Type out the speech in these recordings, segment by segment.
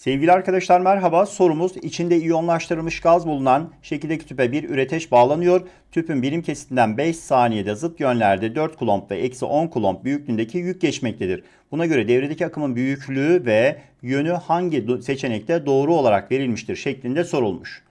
Sevgili arkadaşlar merhaba. Sorumuz içinde iyonlaştırılmış gaz bulunan şekildeki tüpe bir üreteç bağlanıyor. Tüpün birim kesitinden 5 saniyede zıt yönlerde 4 kulomb ve eksi 10 kulomb büyüklüğündeki yük geçmektedir. Buna göre devredeki akımın büyüklüğü ve yönü hangi seçenekte doğru olarak verilmiştir şeklinde sorulmuş.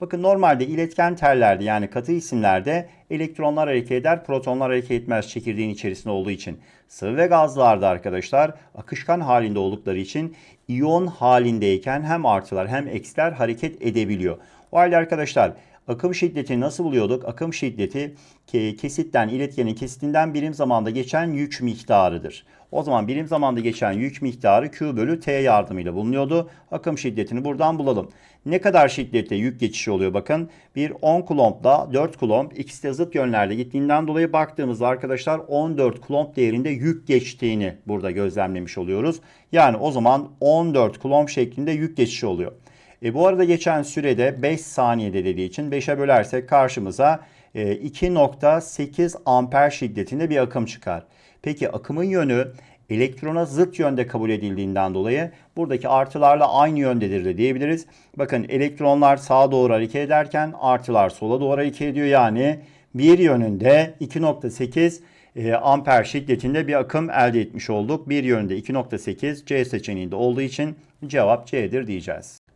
Bakın normalde iletken tellerde yani katı isimlerde elektronlar hareket eder, protonlar hareket etmez çekirdeğin içerisinde olduğu için. Sıvı ve gazlarda arkadaşlar akışkan halinde oldukları için iyon halindeyken hem artılar hem eksiler hareket edebiliyor. O halde arkadaşlar akım şiddeti nasıl buluyorduk? Akım şiddeti ke- kesitten, iletkenin kesitinden birim zamanda geçen yük miktarıdır. O zaman birim zamanda geçen yük miktarı Q bölü T yardımıyla bulunuyordu. Akım şiddetini buradan bulalım. Ne kadar şiddette yük geçişi oluyor bakın. Bir 10 kulombla 4 kulomb ikisi de zıt yönlerde gittiğinden dolayı baktığımızda arkadaşlar 14 kulomb değerinde yük geçtiğini burada gözlemlemiş oluyoruz. Yani o zaman 14 kulomb şeklinde yük geçişi oluyor. E, bu arada geçen sürede 5 saniyede dediği için 5'e bölersek karşımıza e, 2.8 amper şiddetinde bir akım çıkar. Peki akımın yönü elektrona zıt yönde kabul edildiğinden dolayı buradaki artılarla aynı yöndedir de diyebiliriz. Bakın elektronlar sağa doğru hareket ederken artılar sola doğru hareket ediyor. Yani bir yönünde 2.8 e, amper şiddetinde bir akım elde etmiş olduk. Bir yönünde 2.8 C seçeneğinde olduğu için cevap C'dir diyeceğiz.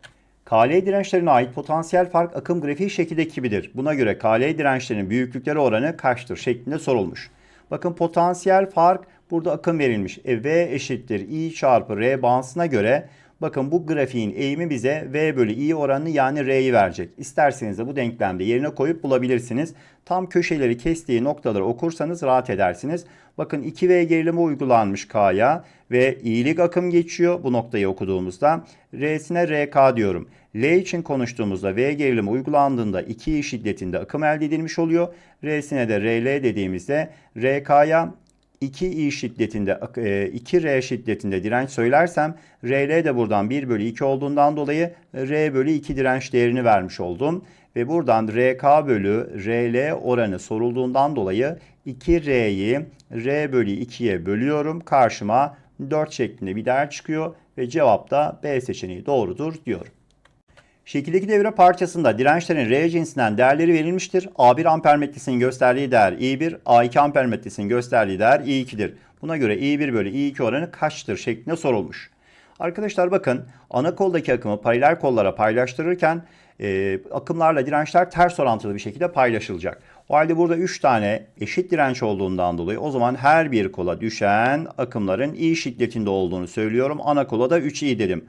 KL dirençlerine ait potansiyel fark akım grafiği şekildeki gibidir. Buna göre KL dirençlerinin büyüklükleri oranı kaçtır şeklinde sorulmuş. Bakın potansiyel fark burada akım verilmiş. E, v eşittir I çarpı R bağıntısına göre bakın bu grafiğin eğimi bize V bölü I oranını yani R'yi verecek. İsterseniz de bu denklemde yerine koyup bulabilirsiniz. Tam köşeleri kestiği noktaları okursanız rahat edersiniz. Bakın 2V gerilimi uygulanmış K'ya ve iyilik akım geçiyor bu noktayı okuduğumuzda. R'sine RK diyorum. L için konuştuğumuzda V gerilimi uygulandığında 2I şiddetinde akım elde edilmiş oluyor. R'sine de RL dediğimizde RK'ya 2i şiddetinde 2r şiddetinde direnç söylersem rl de buradan 1 bölü 2 olduğundan dolayı r bölü 2 direnç değerini vermiş oldum. Ve buradan rk bölü rl oranı sorulduğundan dolayı 2r'yi r bölü 2'ye bölüyorum. Karşıma 4 şeklinde bir değer çıkıyor ve cevap da B seçeneği doğrudur diyorum. Şekildeki devre parçasında dirençlerin R cinsinden değerleri verilmiştir. A1 amper metresinin gösterdiği değer I1, A2 amper metresinin gösterdiği değer I2'dir. Buna göre I1 bölü I2 oranı kaçtır şeklinde sorulmuş. Arkadaşlar bakın ana koldaki akımı paralel kollara paylaştırırken e, akımlarla dirençler ters orantılı bir şekilde paylaşılacak. O halde burada 3 tane eşit direnç olduğundan dolayı o zaman her bir kola düşen akımların I şiddetinde olduğunu söylüyorum. Ana kola da 3I dedim.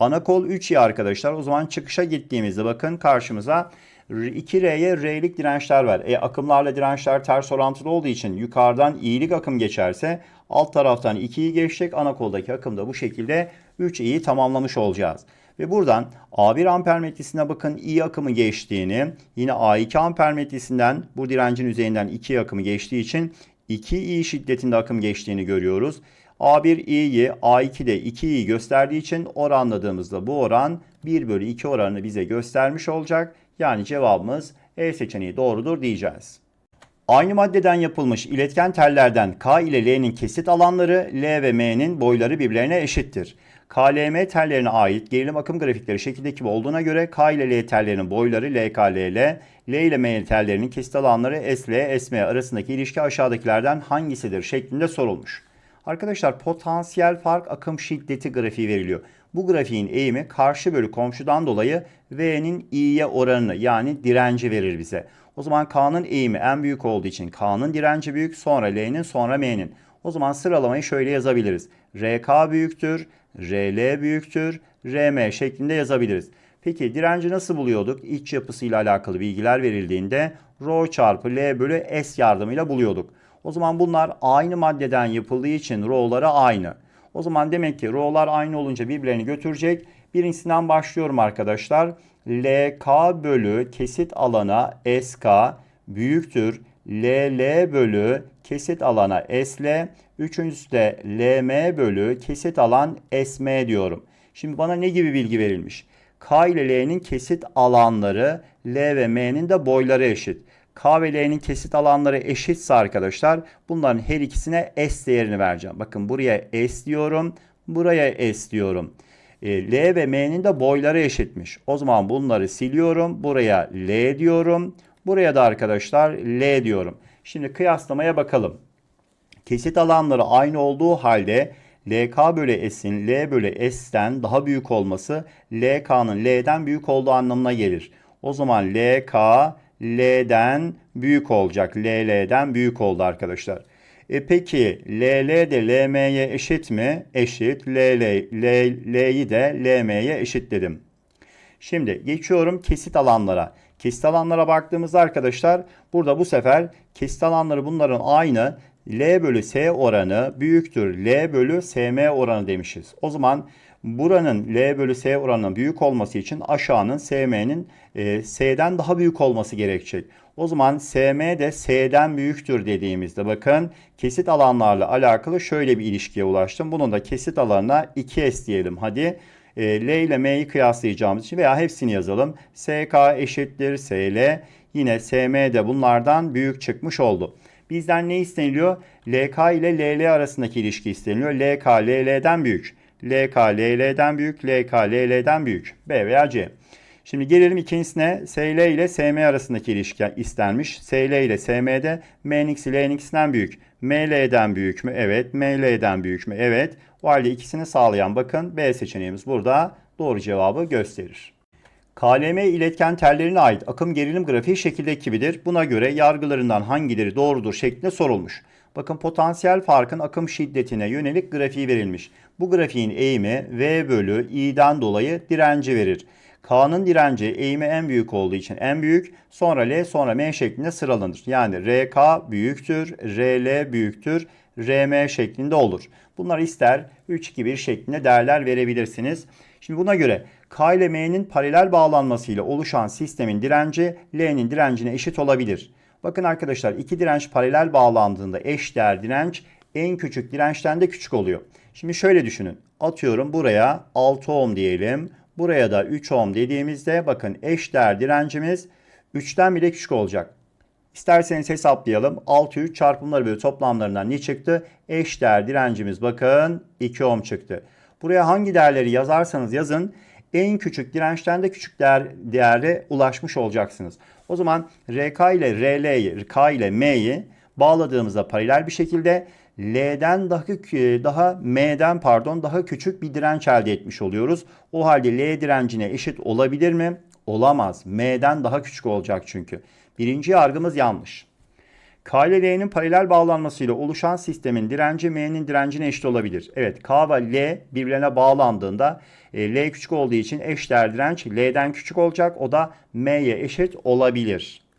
Ana kol 3i arkadaşlar. O zaman çıkışa gittiğimizde bakın karşımıza 2R'ye R'lik dirençler var. E, akımlarla dirençler ters orantılı olduğu için yukarıdan i'lik akım geçerse alt taraftan 2'yi geçecek. Ana koldaki akım da bu şekilde 3i'yi tamamlamış olacağız. Ve buradan A1 amper metresine bakın i akımı geçtiğini yine A2 amper metresinden bu direncin üzerinden 2 akımı geçtiği için 2i şiddetinde akım geçtiğini görüyoruz. A1 i'yi A2'de 2i'yi gösterdiği için oranladığımızda bu oran 1 bölü 2 oranını bize göstermiş olacak. Yani cevabımız E seçeneği doğrudur diyeceğiz. Aynı maddeden yapılmış iletken tellerden K ile L'nin kesit alanları L ve M'nin boyları birbirlerine eşittir. KLM tellerine ait gerilim akım grafikleri şekildeki gibi olduğuna göre K ile L tellerinin boyları LKLL, L ile M tellerinin kesit alanları SL, SM arasındaki ilişki aşağıdakilerden hangisidir şeklinde sorulmuş. Arkadaşlar potansiyel fark akım şiddeti grafiği veriliyor. Bu grafiğin eğimi karşı bölü komşudan dolayı V'nin i'ye oranını yani direnci verir bize. O zaman K'nın eğimi en büyük olduğu için K'nın direnci büyük sonra L'nin sonra M'nin. O zaman sıralamayı şöyle yazabiliriz. RK büyüktür, RL büyüktür, RM şeklinde yazabiliriz. Peki direnci nasıl buluyorduk? İç yapısıyla alakalı bilgiler verildiğinde Rho çarpı L bölü S yardımıyla buluyorduk. O zaman bunlar aynı maddeden yapıldığı için rho'ları aynı. O zaman demek ki rho'lar aynı olunca birbirlerini götürecek. Birincisinden başlıyorum arkadaşlar. LK bölü kesit alana SK büyüktür. LL bölü kesit alana SL. Üçüncüsü de LM bölü kesit alan SM diyorum. Şimdi bana ne gibi bilgi verilmiş? K ile L'nin kesit alanları L ve M'nin de boyları eşit. K ve L'nin kesit alanları eşitse arkadaşlar bunların her ikisine S değerini vereceğim. Bakın buraya S diyorum. Buraya S diyorum. E, L ve M'nin de boyları eşitmiş. O zaman bunları siliyorum. Buraya L diyorum. Buraya da arkadaşlar L diyorum. Şimdi kıyaslamaya bakalım. Kesit alanları aynı olduğu halde LK bölü S'in L bölü S'ten daha büyük olması LK'nın L'den büyük olduğu anlamına gelir. O zaman LK L'den büyük olacak. LL'den büyük oldu arkadaşlar. E peki LL de LM'ye eşit mi? Eşit. LL, L'yi de LM'ye eşitledim. Şimdi geçiyorum kesit alanlara. Kesit alanlara baktığımızda arkadaşlar burada bu sefer kesit alanları bunların aynı. L bölü S oranı büyüktür. L bölü SM oranı demişiz. O zaman buranın L bölü S oranının büyük olması için aşağının SM'nin e, S'den daha büyük olması gerekecek. O zaman SM de S'den büyüktür dediğimizde bakın kesit alanlarla alakalı şöyle bir ilişkiye ulaştım. Bunun da kesit alanına 2S diyelim hadi. E, L ile M'yi kıyaslayacağımız için veya hepsini yazalım. SK eşittir SL. Yine SM de bunlardan büyük çıkmış oldu. Bizden ne isteniliyor? LK ile LL arasındaki ilişki isteniliyor. LK LL'den büyük. LK LL'den büyük. LK LL'den büyük. B veya C. Şimdi gelelim ikincisine. SL ile SM arasındaki ilişki istenmiş. SL ile SM'de MNX ile NX'den büyük. ML'den büyük mü? Evet. ML'den büyük mü? Evet. O halde ikisini sağlayan bakın B seçeneğimiz burada doğru cevabı gösterir. KLM iletken tellerine ait akım gerilim grafiği şekildeki gibidir. Buna göre yargılarından hangileri doğrudur şeklinde sorulmuş. Bakın potansiyel farkın akım şiddetine yönelik grafiği verilmiş. Bu grafiğin eğimi V bölü I'den dolayı direnci verir. K'nın direnci eğimi en büyük olduğu için en büyük, sonra L sonra M şeklinde sıralanır. Yani RK büyüktür, RL büyüktür, RM şeklinde olur. Bunlar ister 3-2-1 şeklinde değerler verebilirsiniz. Şimdi buna göre K ile M'nin paralel bağlanmasıyla oluşan sistemin direnci L'nin direncine eşit olabilir. Bakın arkadaşlar iki direnç paralel bağlandığında eş değer direnç en küçük dirençten de küçük oluyor. Şimdi şöyle düşünün. Atıyorum buraya 6 ohm diyelim. Buraya da 3 ohm dediğimizde bakın eş değer direncimiz 3'ten bile küçük olacak. İsterseniz hesaplayalım. 6 3 çarpımları bölü toplamlarından ne çıktı? Eş değer direncimiz bakın 2 ohm çıktı. Buraya hangi değerleri yazarsanız yazın en küçük dirençten de küçük değer, değere ulaşmış olacaksınız. O zaman RK ile RL'yi, K ile M'yi bağladığımızda paralel bir şekilde L'den daha daha M'den pardon daha küçük bir direnç elde etmiş oluyoruz. O halde L direncine eşit olabilir mi? Olamaz. M'den daha küçük olacak çünkü. Birinci yargımız yanlış. K ile L'nin paralel bağlanmasıyla oluşan sistemin direnci M'nin direncine eşit olabilir. Evet K ve L birbirine bağlandığında e, L küçük olduğu için eşdeğer direnç L'den küçük olacak. O da M'ye eşit olabilir.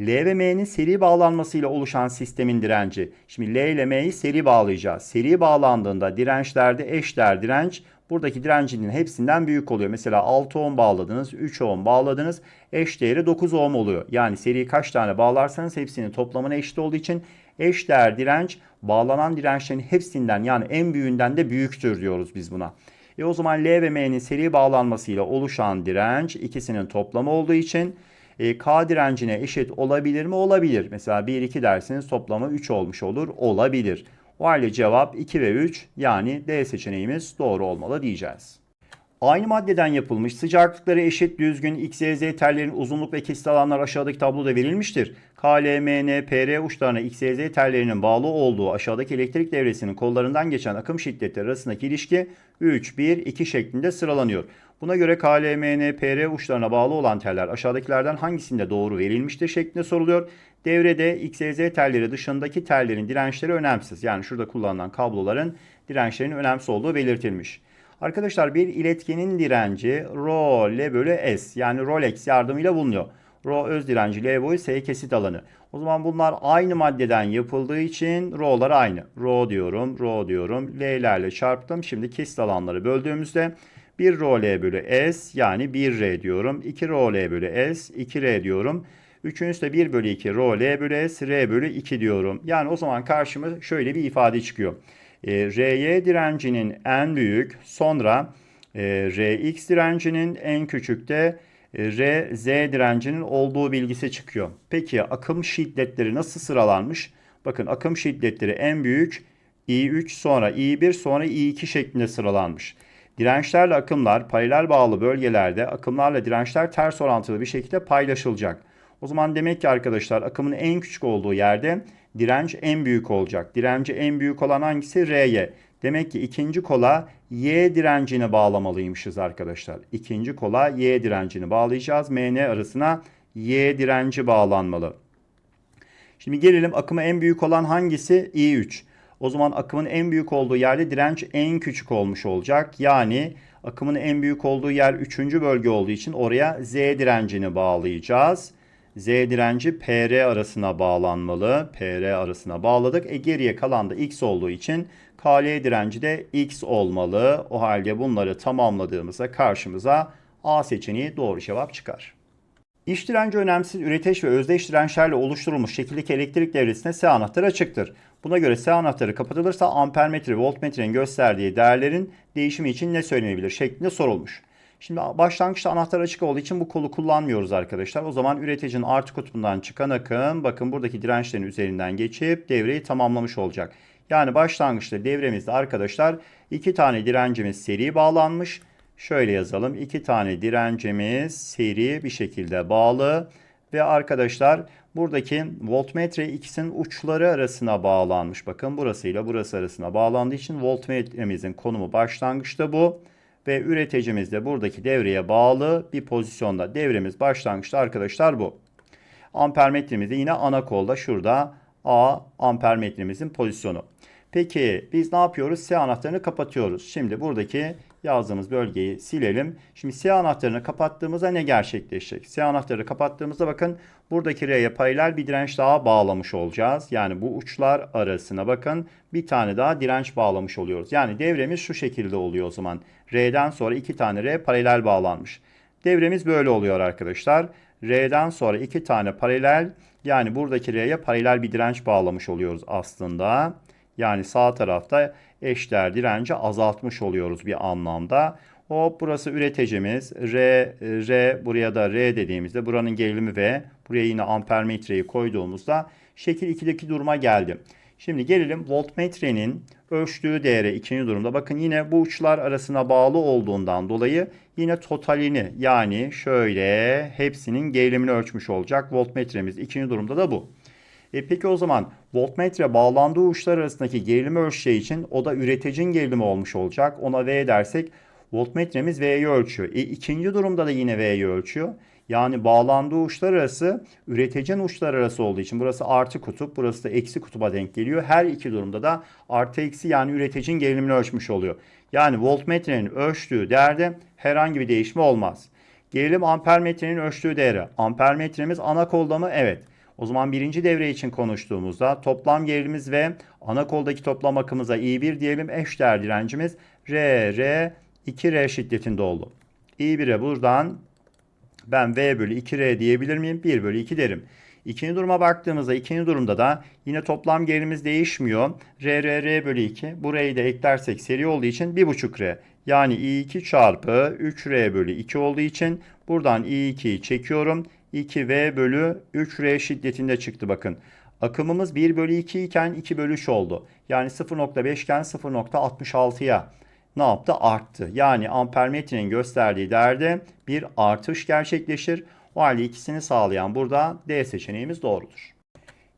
L ve M'nin seri bağlanmasıyla oluşan sistemin direnci. Şimdi L ile M'yi seri bağlayacağız. Seri bağlandığında dirençlerde eşdeğer direnç buradaki direncinin hepsinden büyük oluyor. Mesela 6 ohm bağladınız, 3 ohm bağladınız. Eş değeri 9 ohm oluyor. Yani seri kaç tane bağlarsanız hepsinin toplamına eşit olduğu için eş değer direnç bağlanan dirençlerin hepsinden yani en büyüğünden de büyüktür diyoruz biz buna. E o zaman L ve M'nin seri bağlanmasıyla oluşan direnç ikisinin toplamı olduğu için e, K direncine eşit olabilir mi? Olabilir. Mesela 1 2 dersiniz toplamı 3 olmuş olur. Olabilir. O halde cevap 2 ve 3 yani D seçeneğimiz doğru olmalı diyeceğiz. Aynı maddeden yapılmış sıcaklıkları eşit düzgün X, Y, Z tellerin uzunluk ve kesit alanlar aşağıdaki tabloda verilmiştir. K, L, M, N, P, R uçlarına X, Y, Z tellerinin bağlı olduğu aşağıdaki elektrik devresinin kollarından geçen akım şiddetleri arasındaki ilişki 3, 1, 2 şeklinde sıralanıyor. Buna göre K, L, M, N, P, R uçlarına bağlı olan teller aşağıdakilerden hangisinde doğru verilmiştir şeklinde soruluyor. Devrede X, Y, Z telleri dışındaki tellerin dirençleri önemsiz. Yani şurada kullanılan kabloların dirençlerinin önemsiz olduğu belirtilmiş. Arkadaşlar bir iletkenin direnci rho L bölü S yani Rolex yardımıyla bulunuyor. Rho öz direnci L boyu S kesit alanı. O zaman bunlar aynı maddeden yapıldığı için rho'lar aynı. Rho diyorum, rho diyorum. L'lerle çarptım. Şimdi kesit alanları böldüğümüzde 1 rho L bölü S yani 1 R diyorum. 2 rho L bölü S, 2 R diyorum. Üçüncüsü de 1 bölü 2 rho L bölü S, R bölü 2 diyorum. Yani o zaman karşıma şöyle bir ifade çıkıyor. E, RY direncinin en büyük sonra e, Rx direncinin en küçük de e, Rz direncinin olduğu bilgisi çıkıyor. Peki akım şiddetleri nasıl sıralanmış? Bakın akım şiddetleri en büyük I3 sonra I1 sonra I2 şeklinde sıralanmış. Dirençlerle akımlar paralel bağlı bölgelerde akımlarla dirençler ters orantılı bir şekilde paylaşılacak. O zaman demek ki arkadaşlar akımın en küçük olduğu yerde direnç en büyük olacak. Direnci en büyük olan hangisi? R'ye. Demek ki ikinci kola Y direncini bağlamalıymışız arkadaşlar. İkinci kola Y direncini bağlayacağız. MN arasına Y direnci bağlanmalı. Şimdi gelelim akımı en büyük olan hangisi? I3. O zaman akımın en büyük olduğu yerde direnç en küçük olmuş olacak. Yani akımın en büyük olduğu yer 3. bölge olduğu için oraya Z direncini bağlayacağız. Z direnci PR arasına bağlanmalı. PR arasına bağladık. E geriye kalan da X olduğu için KL direnci de X olmalı. O halde bunları tamamladığımızda karşımıza A seçeneği doğru cevap çıkar. İş direnci önemsiz üreteç ve özdeş dirençlerle oluşturulmuş şekildeki elektrik devresine S anahtarı açıktır. Buna göre S anahtarı kapatılırsa ampermetre ve voltmetrenin gösterdiği değerlerin değişimi için ne söylenebilir şeklinde sorulmuş. Şimdi başlangıçta anahtar açık olduğu için bu kolu kullanmıyoruz arkadaşlar. O zaman üreticinin artı kutbundan çıkan akım bakın buradaki dirençlerin üzerinden geçip devreyi tamamlamış olacak. Yani başlangıçta devremizde arkadaşlar iki tane direncimiz seri bağlanmış. Şöyle yazalım. iki tane direncimiz seri bir şekilde bağlı. Ve arkadaşlar buradaki voltmetre ikisinin uçları arasına bağlanmış. Bakın burasıyla burası arasına bağlandığı için voltmetremizin konumu başlangıçta bu. Ve üreticimiz de buradaki devreye bağlı bir pozisyonda. Devremiz başlangıçta arkadaşlar bu. Ampermetremiz de yine ana kolda şurada A ampermetremizin pozisyonu. Peki biz ne yapıyoruz? S anahtarını kapatıyoruz. Şimdi buradaki yazdığımız bölgeyi silelim. Şimdi S anahtarını kapattığımızda ne gerçekleşecek? S anahtarını kapattığımızda bakın buradaki R'ye paralel bir direnç daha bağlamış olacağız. Yani bu uçlar arasına bakın bir tane daha direnç bağlamış oluyoruz. Yani devremiz şu şekilde oluyor o zaman. R'den sonra iki tane R paralel bağlanmış. Devremiz böyle oluyor arkadaşlar. R'den sonra iki tane paralel yani buradaki R'ye paralel bir direnç bağlamış oluyoruz aslında. Yani sağ tarafta eşdeğer direnci azaltmış oluyoruz bir anlamda. Hop burası üreticimiz. R, R buraya da R dediğimizde buranın gerilimi V. Buraya yine ampermetreyi koyduğumuzda şekil 2'deki duruma geldi. Şimdi gelelim voltmetrenin ölçtüğü değere ikinci durumda. Bakın yine bu uçlar arasına bağlı olduğundan dolayı yine totalini yani şöyle hepsinin gerilimini ölçmüş olacak. Voltmetremiz ikinci durumda da bu. E peki o zaman voltmetre bağlandığı uçlar arasındaki gerilimi ölçeceği için o da üreticinin gerilimi olmuş olacak. Ona V dersek voltmetremiz V'yi ölçüyor. E ikinci durumda da yine V'yi ölçüyor. Yani bağlandığı uçlar arası üreticinin uçlar arası olduğu için burası artı kutup burası da eksi kutuba denk geliyor. Her iki durumda da artı eksi yani üreticinin gerilimini ölçmüş oluyor. Yani voltmetrenin ölçtüğü değerde herhangi bir değişme olmaz. Gerilim ampermetrenin ölçtüğü değeri. Ampermetremiz ana kolda mı? Evet. O zaman birinci devre için konuştuğumuzda toplam gerilimimiz ve ana koldaki toplam akımıza I1 diyelim eşdeğer direncimiz R, R, 2R şiddetinde oldu. I1'e buradan ben V bölü 2R diyebilir miyim? 1 bölü 2 derim. İkinci duruma baktığımızda ikinci durumda da yine toplam gerilimimiz değişmiyor. R, R, R bölü 2. Burayı da eklersek seri olduğu için 1,5R. Yani I2 çarpı 3R bölü 2 olduğu için buradan I2'yi çekiyorum. 2V bölü 3R şiddetinde çıktı bakın. Akımımız 1 bölü 2 iken 2 bölü 3 oldu. Yani 0.5 iken 0.66'ya ne yaptı? Arttı. Yani ampermetrenin gösterdiği değerde bir artış gerçekleşir. O halde ikisini sağlayan burada D seçeneğimiz doğrudur.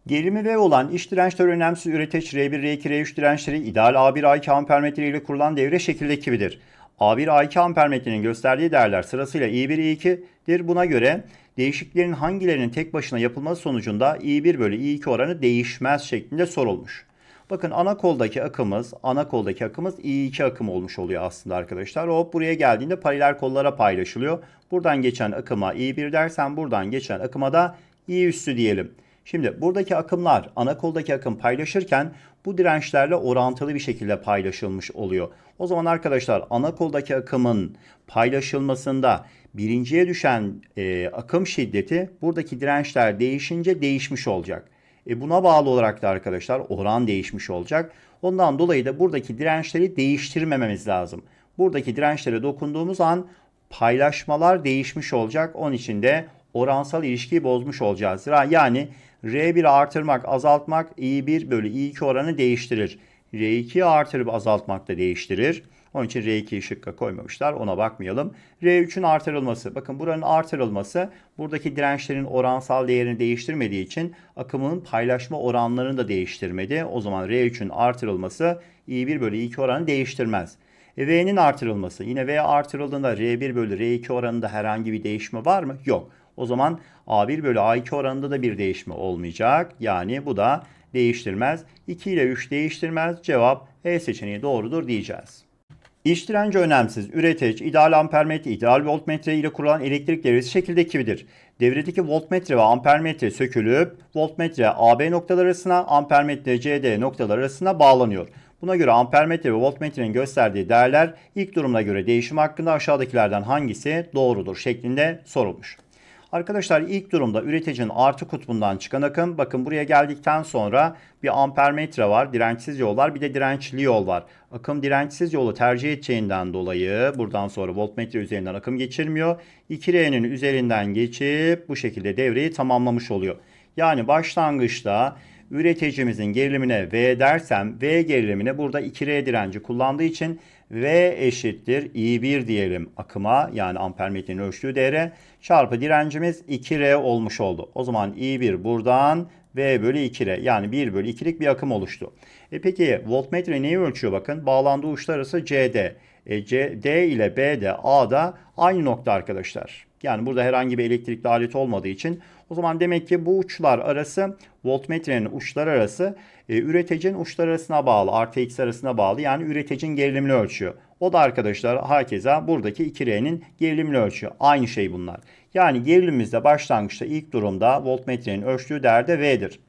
Gerilimi V olan iç dirençler önemsiz üreteç R1, R2, R3 dirençleri ideal A1, A2 ampermetre ile kurulan devre şekildeki gibidir. A1, A2 ampermetrenin gösterdiği değerler sırasıyla I1, I2'dir. Buna göre değişikliklerin hangilerinin tek başına yapılması sonucunda I1 bölü I2 oranı değişmez şeklinde sorulmuş. Bakın ana koldaki akımız, ana koldaki akımız I2 akım olmuş oluyor aslında arkadaşlar. Hop buraya geldiğinde paralel kollara paylaşılıyor. Buradan geçen akıma I1 dersen buradan geçen akıma da I üssü diyelim. Şimdi buradaki akımlar ana koldaki akım paylaşırken bu dirençlerle orantılı bir şekilde paylaşılmış oluyor. O zaman arkadaşlar ana koldaki akımın paylaşılmasında birinciye düşen e, akım şiddeti buradaki dirençler değişince değişmiş olacak. E buna bağlı olarak da arkadaşlar oran değişmiş olacak. Ondan dolayı da buradaki dirençleri değiştirmememiz lazım. Buradaki dirençlere dokunduğumuz an paylaşmalar değişmiş olacak. Onun için de oransal ilişkiyi bozmuş olacağız. Yani R1'i artırmak, azaltmak I1 bölü I2 oranı değiştirir. R2'yi artırıp azaltmak da değiştirir. Onun için R2'yi şıkka koymamışlar. Ona bakmayalım. R3'ün artırılması. Bakın buranın artırılması buradaki dirençlerin oransal değerini değiştirmediği için akımın paylaşma oranlarını da değiştirmedi. O zaman R3'ün artırılması I1 bölü I2 oranı değiştirmez. E, V'nin artırılması. Yine V artırıldığında R1 bölü R2 oranında herhangi bir değişme var mı? Yok. O zaman A1 bölü A2 oranında da bir değişme olmayacak. Yani bu da değiştirmez. 2 ile 3 değiştirmez. Cevap E seçeneği doğrudur diyeceğiz. İç direnci önemsiz. Üreteç, ideal ampermetre, ideal voltmetre ile kurulan elektrik devresi şekildeki gibidir. Devredeki voltmetre ve ampermetre sökülüp voltmetre AB noktalar arasına, ampermetre CD noktalar arasına bağlanıyor. Buna göre ampermetre ve voltmetrenin gösterdiği değerler ilk durumuna göre değişim hakkında aşağıdakilerden hangisi doğrudur şeklinde sorulmuş. Arkadaşlar ilk durumda üreticinin artı kutbundan çıkan akım bakın buraya geldikten sonra bir ampermetre var, dirençsiz yol var, bir de dirençli yol var. Akım dirençsiz yolu tercih edeceğinden dolayı buradan sonra voltmetre üzerinden akım geçirmiyor. 2R'nin üzerinden geçip bu şekilde devreyi tamamlamış oluyor. Yani başlangıçta üreticimizin gerilimine V dersem V gerilimine burada 2R direnci kullandığı için V eşittir I1 diyelim akıma yani ampermetrenin ölçtüğü değere çarpı direncimiz 2R olmuş oldu. O zaman I1 buradan V bölü 2R yani 1 bölü 2'lik bir akım oluştu. E peki voltmetre neyi ölçüyor bakın bağlandığı uçlar arası CD. E, D ile B de A da aynı nokta arkadaşlar. Yani burada herhangi bir elektrikli alet olmadığı için o zaman demek ki bu uçlar arası voltmetrenin uçlar arası e, üreticinin uçlar arasına bağlı artı eksi arasına bağlı yani üreticinin gerilimini ölçüyor. O da arkadaşlar hakeza buradaki 2R'nin gerilimini ölçüyor. Aynı şey bunlar. Yani gerilimimizde başlangıçta ilk durumda voltmetrenin ölçtüğü değer de V'dir.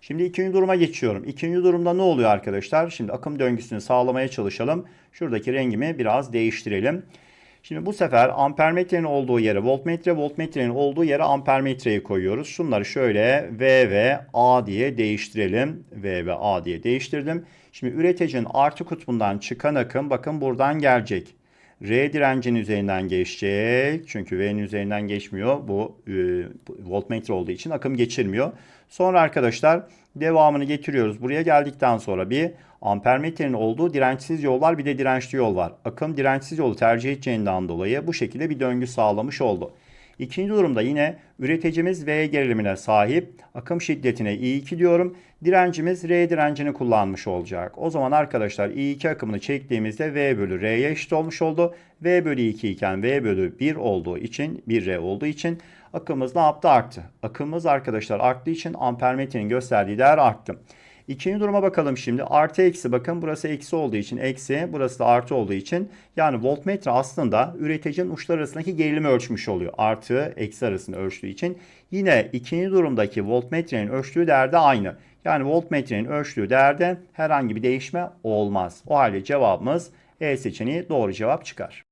Şimdi ikinci duruma geçiyorum. İkinci durumda ne oluyor arkadaşlar? Şimdi akım döngüsünü sağlamaya çalışalım. Şuradaki rengimi biraz değiştirelim. Şimdi bu sefer ampermetrenin olduğu yere voltmetre, voltmetrenin olduğu yere ampermetreyi koyuyoruz. Şunları şöyle V ve A diye değiştirelim. V ve A diye değiştirdim. Şimdi üreticinin artı kutbundan çıkan akım bakın buradan gelecek. R direncinin üzerinden geçecek. Çünkü V'nin üzerinden geçmiyor. Bu e, voltmetre olduğu için akım geçirmiyor. Sonra arkadaşlar devamını getiriyoruz. Buraya geldikten sonra bir ampermetrenin olduğu dirençsiz yollar bir de dirençli yol var. Akım dirençsiz yolu tercih edeceğinden dolayı bu şekilde bir döngü sağlamış oldu. İkinci durumda yine üreticimiz V gerilimine sahip. Akım şiddetine I2 diyorum. Direncimiz R direncini kullanmış olacak. O zaman arkadaşlar I2 akımını çektiğimizde V bölü R'ye eşit olmuş oldu. V bölü 2 iken V bölü 1 olduğu için 1R olduğu için akımımız ne yaptı? Arttı. Akımımız arkadaşlar arttığı için ampermetrenin gösterdiği değer arttı. İkinci duruma bakalım şimdi. Artı eksi bakın burası eksi olduğu için eksi burası da artı olduğu için yani voltmetre aslında üreticinin uçlar arasındaki gerilimi ölçmüş oluyor. Artı eksi arasında ölçtüğü için yine ikinci durumdaki voltmetrenin ölçtüğü değer de aynı. Yani voltmetrenin ölçtüğü değerde herhangi bir değişme olmaz. O halde cevabımız E seçeneği doğru cevap çıkar.